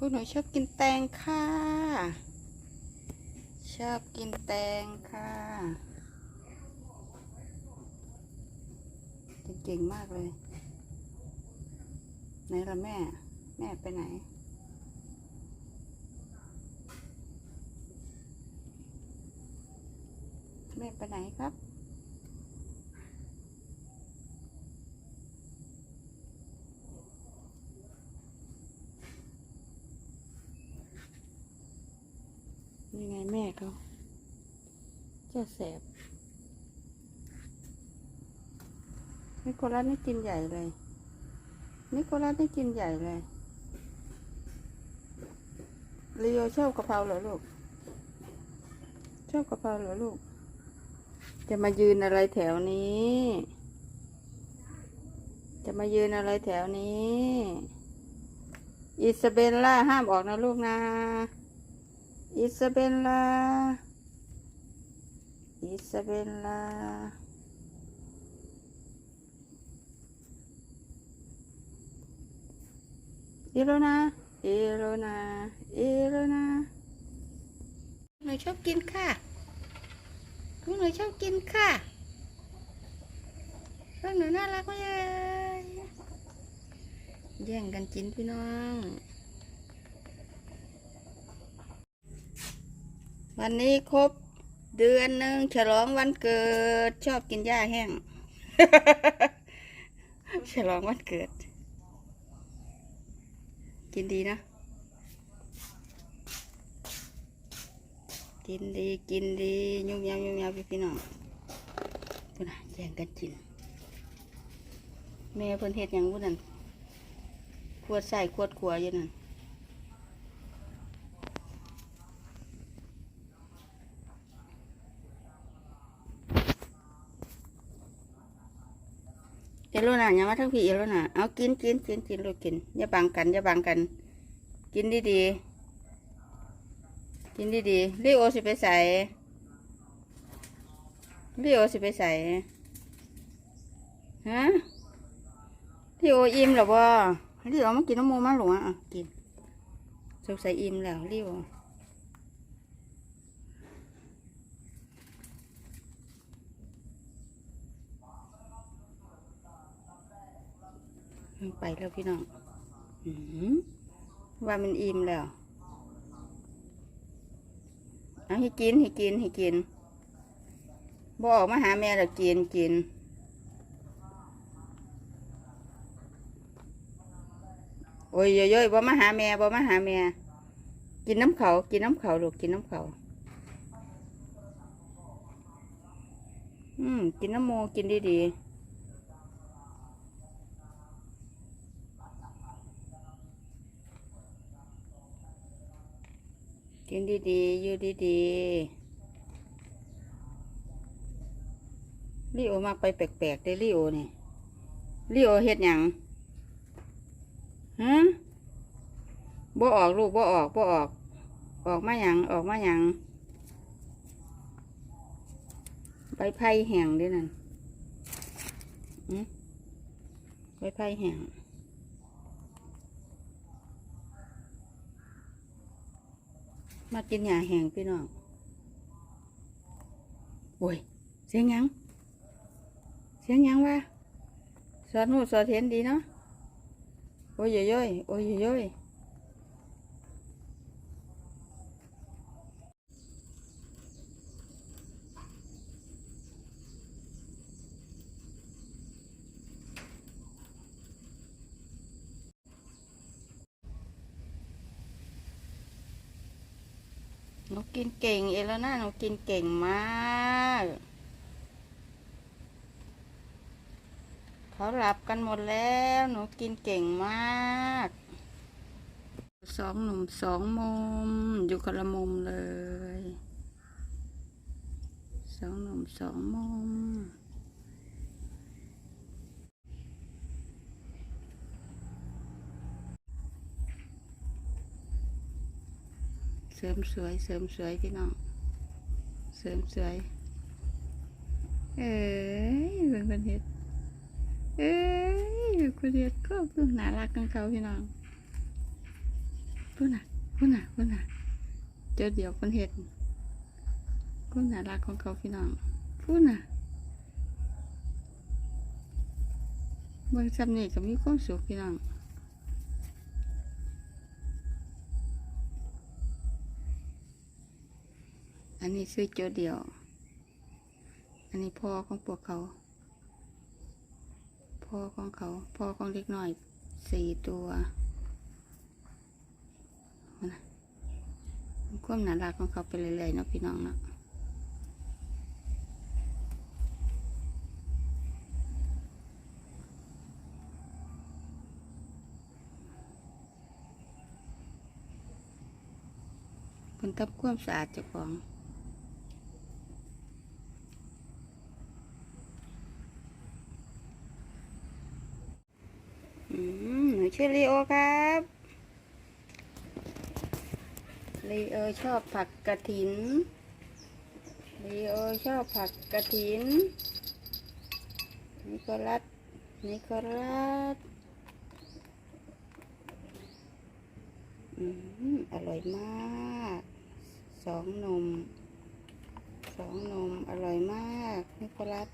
พวกหนูชอบกินแตงค่ะ ชอบกินแตงค่ะเก่งมากเลย ไหนล่ะแม่ แม่ไปไหน แม่ไปไหนครับ แม่เขาเจ้าแสบนิโคลัสนี่กินใหญ่เลย นิโคลัสนี่กินใหญ่เลยลีโอชอบกะเพราเหรอลูก ชอบกะเพราเหรอลูก จะมายืนอะไรแถวนี้ จะมายืนอะไรแถวนี้ อิซาเบลล่าห้ามออกนะลูกนะ อิซาเบลล่าอิซาเบลล่าอีโรนาอีโรนาอีโรนาหนูชอบกินค่ะพวกหนูชอบกินค่ะพวกหนูน่ารักมากเลยแย่งกันกินพี่น้อง วันนี้ครบเดือนหนึ่งฉลองวันเกิด ชอบกินหญ้าแห้ง ฉลองวันเกิด กินดีนะ กินดีกินดียุ่มยำยุ่มยำพี่พี่น้องพูดนะแย่งกันกิน แม่เพิ่นเฮ็ดหยังพูดนั่นขวดใส่ขวดขวอยู่นั่น เอโลน่ะอย่ามาทั้งพี่เอโลน่ะเอากินกินกินกินลูกกินอย่าบังกันอย่าบังกัน กินดีดีๆกินดีดีๆลิโอสิไปใส่ลิโอสิไปใส่ฮะลิโออิ่มหรอบ่ลิโอมากินน้ำมูมาหลวงอะกินสงสัยอิ่มแล้วลิโอ ไปแล้วพี่น้องอว่ามันอิ่มแล้ว เอาให้กินให้กินให้กินบออกมาหาแม่แล้วกินกิน โอ้ยเยอะๆบ่มาหาแม่บ่มาหาแม่ กินน้ำเขา กินน้ำเขาลูกกินน้ำเขาอืม กินน้ำโมกินดีๆ กินดีๆ อยู่ดีๆลิโอมากไปแปลกๆได้ลิโอนี่ลิโอเฮ็ดหยังฮะบ่ออกลูกบ่ออกบ่ออก ออกมาหยังออกมาหยังใบไผ่แห้งด้วยนั่นใบไผ่แห้ง มากินหญ้าแห้งพี่น้องโอ้ย เสียงยัง เสียงยังวะสอนหูสอนเห็นดีเนาะ โอ้ยโย้ยโอ้ยโย้ย หนูกินเก่งเอแล้วนะหนูกินเก่งมากเขาหลับกันหมดแล้วหนูกินเก่งมากสองหนุ่มสองมุมอยู่คนละมุมเลยสองหนุ่มสองมุม เสริมสวย เสริมสวยพี่น้อง เสริมสวย เอ้ยเป็นคนเฮ็ด เอ้ยคุณเรียกก็เพิ่งน่ารักกันเขาพี่น้องพูดน่ะพูดน่ะพูดน่ะเจอเดียวคนเห็ดก็น่ารักของเขาพี่น้องพูดน่ะเมืองซ้ำนี่ก็มีความสุขพี่น้อง อันนี้ซื้อโจเดียว อันนี้พ่อของพวกเขา พ่อของเขา พ่อของเล็กน้อยสี่ตัวนะความน่ารักของเขาไปเรื่อยๆเนาะพี่น้องเนาะคนทำความสะอาดเจ้าของ อืมหนู ชื่อลีโอครับลีโอชอบผักกระถินลีโอชอบผักกระถิน นิโคลัส นิโคลัสอืมอร่อยมาก สองนม สองนม อร่อยมาก นิโคลัส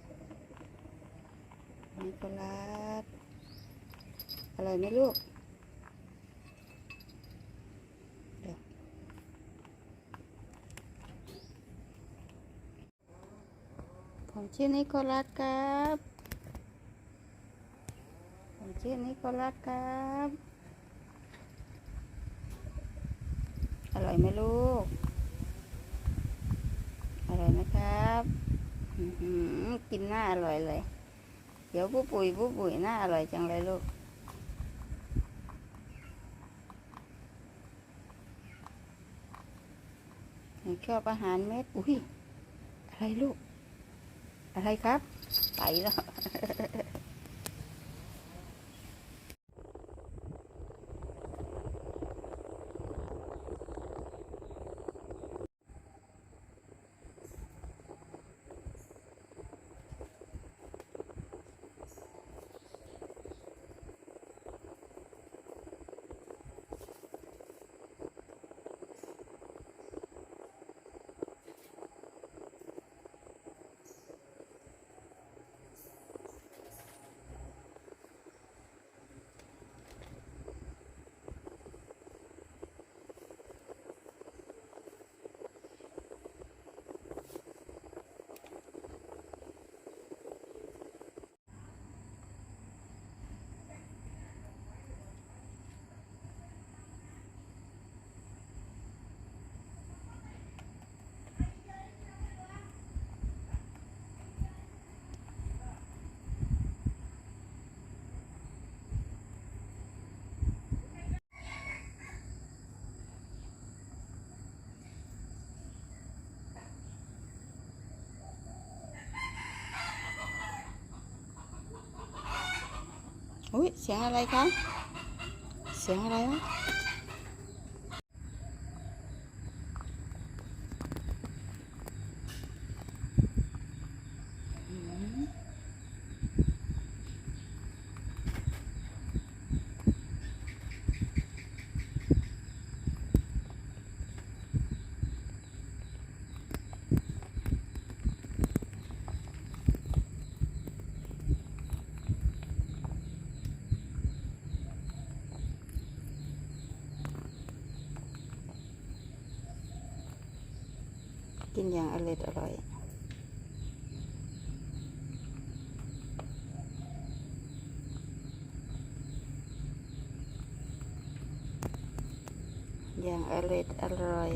นิโคลัส อร่อยไหมลูกผมชื่อนิโคลัสครับ ผมชื่อนิโคลัสครับ อร่อยไหมลูก อร่อยไหมครับอื้อหือกินหน้าอร่อยเลย เดี๋ยวผู้ปุ๋ยผู้ปุ๋ยหน้าอร่อยจังเลยลูก ชอบอาหารเม็ด อุ้ย อะไรลูก อะไรครับ ไปแล้ว อุ้ยเสียงอะไรคะเสียงอะไรวะอืม กินอย่างอร่อยอร่อยอย่างอร่อยอร่อย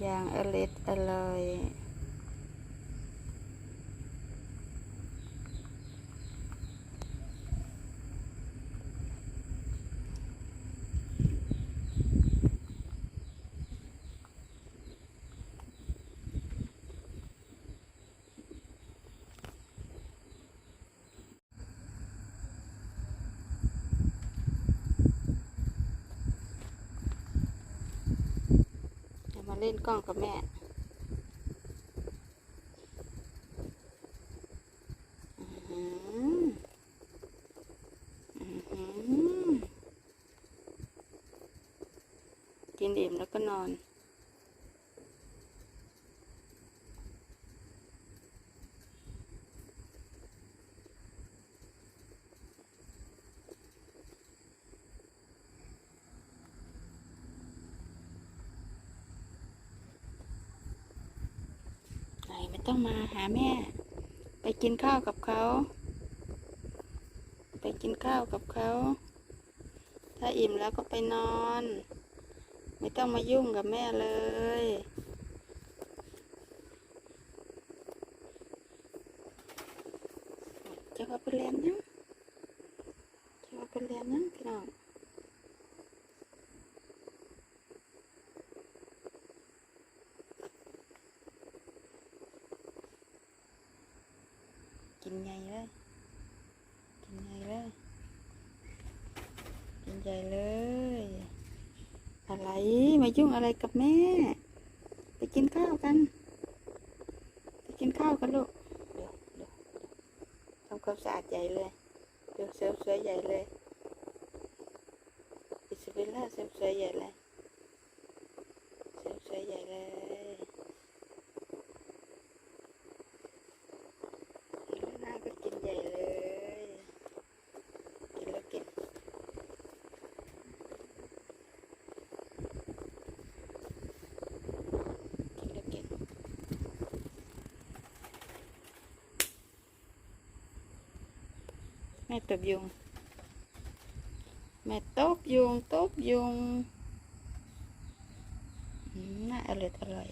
อย่างอร่อยอร่อย เล่นกล้องกับแม่ กินอิ่มแล้วก็นอน ไม่ต้องมาหาแม่ ไปกินข้าวกับเขา ไปกินข้าวกับเขา ถ้าอิ่มแล้วก็ไปนอน ไม่ต้องมายุ่งกับแม่เลยจะว่าไปเรียนยังจะว่าไปเรียนยังพี่น้องกินใหญ่เลย กินใหญ่เลย กินใหญ่เลย อะไรมายุ่งอะไรกับแม่ ไปกินข้าวกัน ไปกินข้าวกันลูกเดี๋ยวเดี๋ยวทำความสะอาดใหญ่เลยเดี๋ยวเสริมสวยใหญ่เลยอิสมิลลาเสริมสวยใหญ่เลยเสริมสวยใหญ่เลยแล้วหน้าก็กินใหญ่เลย กินแล้วกิน กินแล้วกิน แม่ตบยุงแม่ตบยุงตบยุงอืมน่าอร่อยอร่อย